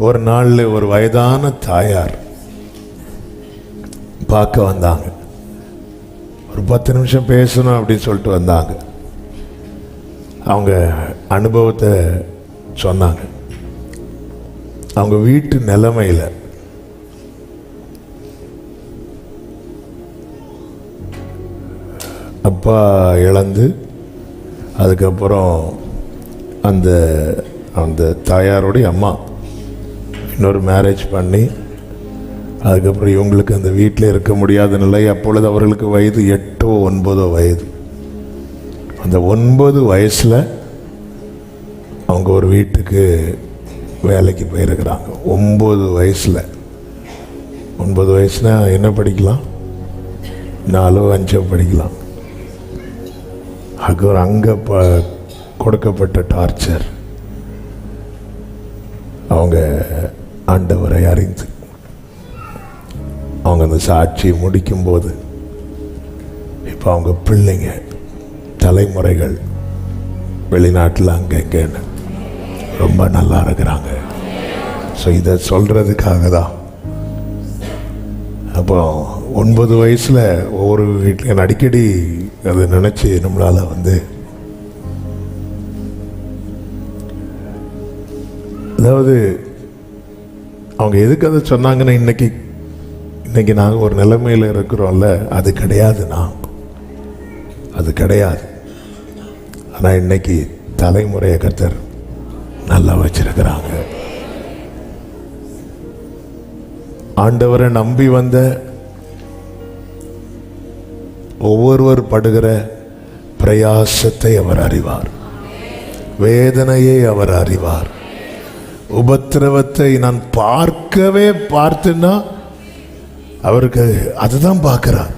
ஒரு நாளில் ஒரு வயதான தாயார் பார்க்க வந்தாங்க. ஒரு பத்து நிமிஷம் பேசணும் அப்படின்னு சொல்லிட்டு வந்தாங்க. அவங்க அனுபவத்தை சொன்னாங்க. அவங்க வீட்டு நிலைமையில் அப்பா இழந்து அதுக்கப்புறம் அந்த அந்த தாயாருடைய அம்மா இன்னொரு மேரேஜ் பண்ணி அதுக்கப்புறம் இவங்களுக்கு அந்த வீட்டில் இருக்க முடியாத நிலை அப்பொழுது அவர்களுக்கு வயது எட்டோ ஒன்பதோ வயது. அந்த ஒன்பது வயசில் அவங்க ஒரு வீட்டுக்கு வேலைக்கு போயிருக்கிறாங்க. ஒம்பது வயசில். ஒன்பது வயசுனால் என்ன படிக்கலாம்? நாலோ அஞ்சோ படிக்கலாம். அதுக்கு அங்கே ப கொடுக்கப்பட்ட டார்ச்சர் அவங்க ஆண்டவரை அறிந்து அவங்க அந்த சாட்சியை முடிக்கும்போது இப்போ அவங்க பிள்ளைங்க தலைமுறைகள் வெளிநாட்டில் அங்கே இங்கேன்னு ரொம்ப நல்லா இருக்கிறாங்க. ஸோ இதை சொல்கிறதுக்காக தான் அப்போ ஒன்பது வயசில் ஒவ்வொரு வீட்டில் அடிக்கடி அதை நினச்சி நம்மளால் வந்து அதாவது அவங்க எதுக்கு அதை சொன்னாங்கன்னா இன்னைக்கு இன்றைக்கி நாங்கள் ஒரு நிலைமையில் இருக்கிறோம்ல அது கிடையாதுண்ணா அது கிடையாது. ஆனால் இன்னைக்கு தலைமுறையை கத்தர் நல்லா வச்சிருக்கிறாங்க. ஆண்டவரை நம்பி வந்த ஒவ்வொருவர் படுகிற பிரயாசத்தை அவர் அறிவார். வேதனையை அவர் அறிவார். உபத்திரவத்தை நான் பார்க்கவே பார்த்தேன்னா அவருக்கு அதுதான் பார்க்கிறார்.